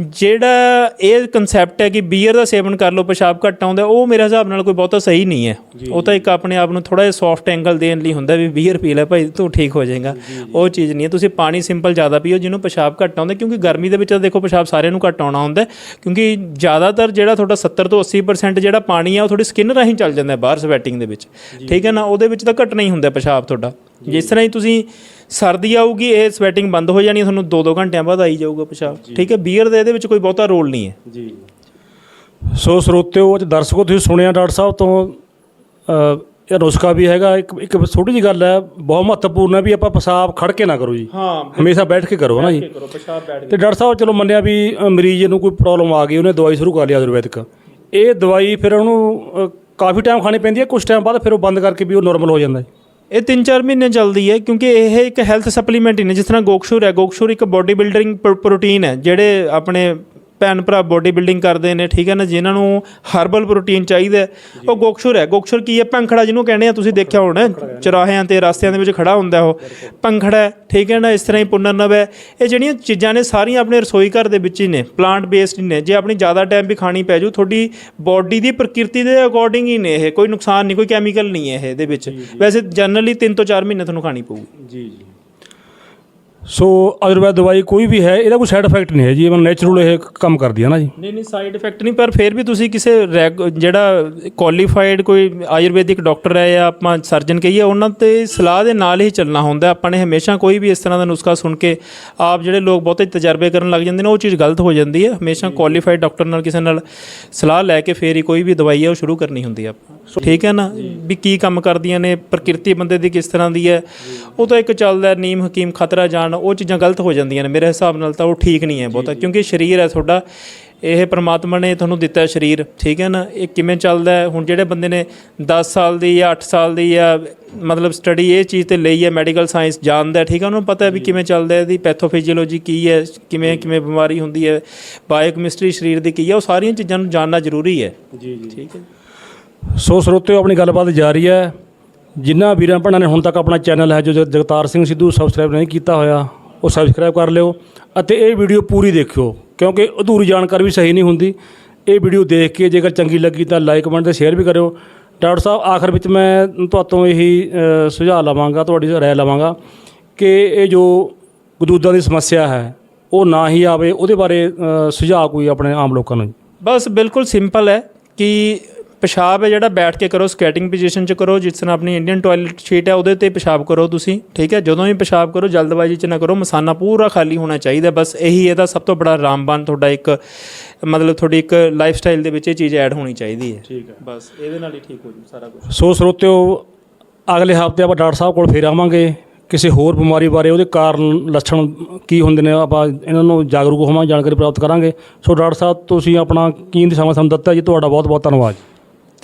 ਜਿਹੜਾ ਇਹ ਕਨਸੈਪਟ ਹੈ ਕਿ ਬੀਅਰ ਦਾ ਸੇਵਨ ਕਰ ਲਓ ਪਿਸ਼ਾਬ ਘੱਟ ਆਉਂਦਾ ਉਹ ਮੇਰੇ ਹਿਸਾਬ ਨਾਲ ਕੋਈ ਬਹੁਤਾ ਸਹੀ ਨਹੀਂ ਹੈ। ਉਹ ਤਾਂ ਇੱਕ ਆਪਣੇ ਆਪ ਨੂੰ ਥੋੜਾ ਜਿਹਾ ਸੌਫਟ ਐਂਗਲ ਦੇਣ ਲਈ ਹੁੰਦਾ ਵੀ ਬੀਅਰ ਪੀ ਲੈ ਭਾਈ ਤੂੰ ਠੀਕ ਹੋ ਜਾਏਗਾ। ਉਹ ਚੀਜ਼ ਨਹੀਂ ਹੈ। ਤੁਸੀਂ ਪਾਣੀ ਸਿੰਪਲ ਜ਼ਿਆਦਾ ਪੀਓ ਜਿਹਨੂੰ ਪਿਸ਼ਾਬ ਘੱਟ ਆਉਂਦਾ ਕਿਉਂਕਿ ਗਰਮੀ ਦੇ ਵਿੱਚ ਤਾਂ ਦੇਖੋ ਪਿਸ਼ਾਬ ਸਾਰਿਆਂ ਨੂੰ ਘੱਟ ਆਉਣਾ ਹੁੰਦਾ ਕਿਉਂਕਿ ਜ਼ਿਆਦਾਤਰ ਜਿਹੜਾ ਤੁਹਾਡਾ 70 ਤੋਂ 80% ਜਿਹੜਾ ਪਾਣੀ ਆ ਉਹ ਤੁਹਾਡੀ ਸਕਿਨ ਰਾਹੀਂ ਚੱਲ ਜਾਂਦਾ ਬਾਹਰ ਸਵੈਟਿੰਗ ਦੇ ਵਿੱਚ। ਠੀਕ ਹੈ ਨਾ? ਉਹਦੇ ਵਿੱਚ ਤਾਂ ਘੱਟ ਨਹੀਂ ਹੁੰਦਾ ਪਿਸ਼ਾਬ ਤੁਹਾਡਾ। ਜਿਸ ਤਰ੍ਹਾਂ ਹੀ ਤੁਸੀਂ ਸਰਦੀ ਆਊਗੀ ਇਹ ਸਵੈਟਿੰਗ ਬੰਦ ਹੋ ਜਾਣੀ ਹੈ, ਤੁਹਾਨੂੰ 2-2 ਘੰਟਿਆਂ ਬਾਅਦ ਆਈ ਜਾਊਗਾ ਪਿਸ਼ਾਬ। ਠੀਕ ਹੈ ਬੀਅਰ ਦੇ ਇਹਦੇ ਵਿੱਚ ਕੋਈ ਬਹੁਤਾ ਰੋਲ ਨਹੀਂ ਹੈ। ਜੀ। ਸੋ ਸਰੋਤਿਓ ਅੱਜ ਦਰਸ਼ਕੋ ਤੁਸੀਂ ਸੁਣਿਆ ਡਾਕਟਰ ਸਾਹਿਬ ਤੋਂ ਅ, ਇਹ ਨੁਸਖਾ ਵੀ ਹੈਗਾ ਇੱਕ ਇੱਕ ਛੋਟੀ ਜੀ ਗੱਲ ਹੈ ਬਹੁਤ ਮਹੱਤਵਪੂਰਨ ਹੈ ਵੀ ਆਪਾਂ ਪਿਸ਼ਾਬ ਖੜ ਕੇ ਨਾ ਕਰੋ ਜੀ। ਹਾਂ ਹਮੇਸ਼ਾ ਬੈਠ ਕੇ ਕਰੋ ਨਾ ਜੀ। ਕਰੋ ਪਿਸ਼ਾਬ ਬੈਠ ਤੇ ਡਾਕਟਰ ਸਾਹਿਬ ਚਲੋ ਮੰਨਿਆ ਵੀ ਮਰੀਜ਼ ਨੂੰ ਕੋਈ ਪ੍ਰੋਬਲਮ ਆ ਗਈ ਉਹਨੇ ਦਵਾਈ ਸ਼ੁਰੂ ਕਰ ਲਈ ਆਯੁਰਵੈਦਿਕ। ਇਹ ਦਵਾਈ ਫਿਰ ਉਹਨੂੰ ਕਾਫੀ ਟਾਈਮ ਖਾਣੀ ਪੈਂਦੀ ਹੈ ਕੁਝ ਟਾਈਮ ਬਾਅਦ ਫਿਰ ਉਹ ਬੰਦ ਕਰਕੇ ਵੀ ਉਹ ਨਾਰਮਲ ਹੋ ਜਾਂਦਾ ਹੈ। ਇਹ 3-4 ਮਹੀਨੇ ਚੱਲਦੀ ਹੈ, ਕਿਉਂਕਿ ਇਹ ਇੱਕ ਹੈਲਥ ਸਪਲੀਮੈਂਟ ਹੀ ਨੇ, ਜਿਸ ਤਰ੍ਹਾਂ ਗੋਕਸ਼ੂਰ ਹੈ। ਗੋਕਸ਼ੂਰ ਇੱਕ ਬਾਡੀ ਬਿਲਡਰਿੰਗ ਪ੍ਰੋਟੀਨ ਹੈ, ਜਿਹੜੇ ਆਪਣੇ ਭੈਣ ਭਰਾ ਬਾਡੀ ਬਿਲਡਿੰਗ ਕਰਦੇ ਨੇ ਠੀਕ ਹੈ ਨਾ ਜਿਨ੍ਹਾਂ ਨੂੰ ਹਰਬਲ ਪ੍ਰੋਟੀਨ ਚਾਹੀਦਾ ਹੈ, ਉਹ ਗੋਕਸ਼ੂਰ ਹੈ। ਗੋਕਸ਼ੂਰ ਕੀ ਹੈ? ਪੰਖੜਾ ਜਿਹਨੂੰ ਕਹਿੰਦੇ ਆ ਤੁਸੀਂ ਦੇਖਿਆ ਹੋਣਾ ਚਰਾਹਿਆਂ ਤੇ ਰਸਤਿਆਂ ਦੇ ਵਿੱਚ ਖੜਾ ਹੁੰਦਾ ਉਹ। ਪੰਖੜਾ ਹੈ, ਠੀਕ ਹੈ ਨਾ? ਇਸ ਤਰ੍ਹਾਂ ਹੀ ਪੁਨਰਨਵ ਹੈ। ਇਹ ਜਿਹੜੀਆਂ ਚੀਜ਼ਾਂ ਨੇ ਸਾਰੀਆਂ ਆਪਣੇ ਰਸੋਈ ਘਰ ਦੇ ਵਿੱਚ ਹੀ ਨੇ ਪਲਾਂਟ ਬੇਸਡ ਨੇ। ਜੇ ਆਪਣੀ ਜ਼ਿਆਦਾ ਟਾਈਮ ਵੀ ਖਾਣੀ ਪੈ ਜੂ ਤੁਹਾਡੀ ਬਾਡੀ ਦੀ ਪ੍ਰਕਿਰਤੀ ਦੇ ਅਕੋਰਡਿੰਗ ਹੀ ਨੇ ਇਹ। ਕੋਈ ਨੁਕਸਾਨ ਨਹੀਂ ਕੋਈ ਕੈਮੀਕਲ ਨਹੀਂ ਹੈ ਇਹ ਇਹਦੇ ਵਿੱਚ। ਵੈਸੇ ਜਨਰਲੀ 3 ਤੋਂ 4 ਮਹੀਨੇ ਤੁਹਾਨੂੰ ਖਾਣੀ ਪਊਗੀ। ਜੀ ਜੀ। ਸੋ ਆਯੁਰਵੈਦ ਦਵਾਈ ਕੋਈ ਵੀ ਹੈ ਇਹਦਾ ਕੋਈ ਸਾਈਡ ਇਫੈਕਟ ਨਹੀਂ ਹੈ ਜੀ ਇਹ ਨੇਚਰਲ ਇਹ ਕੰਮ ਕਰਦੀ ਹੈ ਨਾ ਜੀ। ਨਹੀਂ ਨਹੀਂ ਸਾਈਡ ਇਫੈਕਟ ਨਹੀਂ ਪਰ ਫਿਰ ਵੀ ਤੁਸੀਂ ਕਿਸੇ ਰੈਗ- ਜਿਹੜਾ ਕੁਆਲੀਫਾਈਡ ਕੋਈ ਆਯੁਰਵੈਦਿਕ ਡਾਕਟਰ ਹੈ ਜਾਂ ਆਪਾਂ ਸਰਜਨ ਕਹੀਏ ਉਹਨਾਂ ਤੇ ਸਲਾਹ ਦੇ ਨਾਲ ਹੀ ਚੱਲਣਾ ਹੁੰਦਾ ਆਪਾਂ ਨੇ ਹਮੇਸ਼ਾ ਕੋਈ ਵੀ ਇਸ ਤਰ੍ਹਾਂ ਦਾ ਨੁਸਖਾ ਸੁਣ ਕੇ ਆਪ ਜਿਹੜੇ ਲੋਕ ਬਹੁਤੇ ਤਜਰਬੇ ਕਰਨ ਲੱਗ ਜਾਂਦੇ ਨੇ ਉਹ ਚੀਜ਼ ਗਲਤ ਹੋ ਜਾਂਦੀ ਹੈ। ਹਮੇਸ਼ਾ ਕੁਆਲੀਫਾਈਡ ਡਾਕਟਰ ਨਾਲ ਕਿਸੇ ਨਾਲ ਸਲਾਹ ਲੈ ਕੇ ਫੇਰ ਹੀ ਕੋਈ ਵੀ ਦਵਾਈ ਹੈ ਉਹ ਸ਼ੁਰੂ ਕਰਨੀ ਹੁੰਦੀ ਹੈ। ਆਪਾਂ ਠੀਕ ਹੈ ਨਾ? ਵੀ ਕੀ ਕੰਮ ਕਰਦੀਆਂ ਨੇ ਪ੍ਰਕਿਰਤੀ ਬੰਦੇ ਦੀ ਕਿਸ ਤਰ੍ਹਾਂ ਦੀ ਹੈ? ਉਹ ਤਾਂ ਇੱਕ ਚੱਲਦਾ ਨੀਮ ਹਕੀਮ ਖਤਰਾ ਜਾਣ ਉਹ ਚੀਜ਼ਾਂ ਗਲਤ ਹੋ ਜਾਂਦੀਆਂ ਨੇ। ਮੇਰੇ ਹਿਸਾਬ ਨਾਲ ਤਾਂ ਉਹ ਠੀਕ ਨਹੀਂ ਹੈ ਬਹੁਤਾ ਕਿਉਂਕਿ ਸਰੀਰ ਹੈ ਤੁਹਾਡਾ ਇਹ ਪ੍ਰਮਾਤਮਾ ਨੇ ਤੁਹਾਨੂੰ ਦਿੱਤਾ ਸਰੀਰ ਠੀਕ ਹੈ ਨਾ? ਇਹ ਕਿਵੇਂ ਚੱਲਦਾ ਹੈ? ਹੁਣ ਜਿਹੜੇ ਬੰਦੇ ਨੇ 10 ਸਾਲ ਦੀ ਜਾਂ 8 ਸਾਲ ਦੀ ਜਾਂ ਮਤਲਬ ਸਟੱਡੀ ਇਹ ਚੀਜ਼ ਤੇ ਲਈ ਹੈ ਮੈਡੀਕਲ ਸਾਇੰਸ ਜਾਣਦਾ ਹੈ, ਠੀਕ ਹੈ? ਉਹਨੂੰ ਪਤਾ ਹੈ ਵੀ ਕਿਵੇਂ ਚੱਲਦਾ ਹੈ ਇਹਦੀ ਪੈਥੋਫਿਜ਼ੀਓਲੋਜੀ ਕੀ ਹੈ ਕਿਵੇਂ ਕਿਵੇਂ ਬਿਮਾਰੀ ਹੁੰਦੀ ਹੈ ਬਾਇਓਕੈਮਿਸਟਰੀ ਸਰੀਰ ਦੀ ਕੀ ਹੈ ਉਹ ਸਾਰੀਆਂ ਚੀਜ਼ਾਂ ਨੂੰ ਜਾਣਨਾ ਜ਼ਰੂਰੀ ਹੈ। ਜੀ ਜੀ। ਠੀਕ ਹੈ। ਸੋ ਸਰੋਤਿਓ, ਆਪਣੀ ਗੱਲਬਾਤ ਜਾਰੀ ਹੈ। ਜਿਨ੍ਹਾਂ ਵੀਰਾਂ ਭੈਣਾਂ ਨੇ ਹੁਣ ਤੱਕ ਆਪਣਾ ਚੈਨਲ ਹੈ ਜੋ ਜਗ- ਜਗਤਾਰ ਸਿੰਘ ਸਿੱਧੂ ਸਬਸਕ੍ਰਾਈਬ ਨਹੀਂ ਕੀਤਾ ਹੋਇਆ, ਉਹ ਸਬਸਕ੍ਰਾਈਬ ਕਰ ਲਿਓ ਅਤੇ ਇਹ ਵੀਡੀਓ ਪੂਰੀ ਦੇਖਿਓ, ਕਿਉਂਕਿ ਅਧੂਰੀ ਜਾਣਕਾਰੀ ਵੀ ਸਹੀ ਨਹੀਂ ਹੁੰਦੀ। ਇਹ ਵੀਡੀਓ ਦੇਖ ਕੇ ਜੇਕਰ ਚੰਗੀ ਲੱਗੀ ਤਾਂ ਲਾਈਕ ਕਮੈਂਟ ਤੇ ਸ਼ੇਅਰ ਵੀ ਕਰਿਓ। ਡਾਕਟਰ ਸਾਹਿਬ, ਆਖਰ ਵਿੱਚ ਮੈਂ ਤੁਹਾਤੋਂ ਇਹੀ ਸੁਝਾਅ ਲਵਾਂਗਾ, ਤੁਹਾਡੀ ਰਾਏ ਲਵਾਂਗਾ ਕਿ ਇਹ ਜੋ ਗਦੂਦਾਂ ਦੀ ਸਮੱਸਿਆ ਹੈ, ਉਹ ਨਾ ਹੀ ਆਵੇ, ਉਹਦੇ ਬਾਰੇ ਸੁਝਾਅ ਕੋਈ ਆਪਣੇ ਆਮ ਲੋਕਾਂ ਨੂੰ। ਬਸ ਬਿਲਕੁਲ ਸਿੰਪਲ ਹੈ ਕਿ ਪਿਸ਼ਾਬ ਹੈ ਜਿਹੜਾ ਬੈਠ ਕੇ ਕਰੋ ਸਕੈਟਿੰਗ ਪੋਜੀਸ਼ਨ 'ਚ ਕਰੋ ਜਿਸ ਤਰ੍ਹਾਂ ਆਪਣੀ ਇੰਡੀਅਨ ਟਾਇਲਟ ਸ਼ੀਟ ਹੈ ਉਹਦੇ ਤੇ ਪਿਸ਼ਾਬ ਕਰੋ ਤੁਸੀਂ ਠੀਕ ਹੈ? ਜਦੋਂ ਵੀ ਪਿਸ਼ਾਬ ਕਰੋ ਜਲਦਬਾਜ਼ੀ 'ਚ ਨਾ ਕਰੋ ਮਸਾਨਾ ਪੂਰਾ ਖਾਲੀ ਹੋਣਾ ਚਾਹੀਦਾ ਬਸ ਇਹੀ ਇਹਦਾ ਸਭ ਤੋਂ ਬੜਾ ਰਾਮਬਾਨ ਤੁਹਾਡਾ ਇੱਕ ਮਤਲਬ ਤੁਹਾਡੀ ਇੱਕ ਲਾਈਫ ਸਟਾਈਲ ਦੇ ਵਿੱਚ ਇਹ ਚੀਜ਼ ਐਡ ਹੋਣੀ ਚਾਹੀਦੀ ਹੈ। ਠੀਕ ਹੈ। ਬਸ ਇਹਦੇ ਨਾਲ ਹੀ ਠੀਕ ਹੋ ਜੂ ਸਾਰਾ ਕੁਝ ਸੋ ਸਰੋਤਿਓ ਅਗਲੇ ਹਫ਼ਤੇ ਆਪਾਂ ਡਾਕਟਰ ਸਾਹਿਬ ਕੋਲ ਫੇਰ ਆਵਾਂਗੇ ਕਿਸੇ ਹੋਰ ਬਿਮਾਰੀ ਬਾਰੇ ਉਹਦੇ ਕਾਰਨ ਲੱਛਣ ਕੀ ਹੁੰਦੇ ਨੇ ਆਪਾਂ ਇਹਨਾਂ ਨੂੰ ਜਾਗਰੂਕ ਹੋਵਾਂਗੇ ਜਾਣਕਾਰੀ ਪ੍ਰਾਪਤ ਕਰਾਂਗੇ। ਸੋ ਡਾਕਟਰ ਸਾਹਿਬ ਤੁਸੀਂ ਆਪਣਾ ਕੀਮਤੀ ਸਮਾਂ ਸਾਨੂੰ ਦਿੱਤਾ ਜੀ? ਤੁਹਾਡਾ ਬਹੁਤ ਬਹੁਤ ਧੰਨਵਾਦ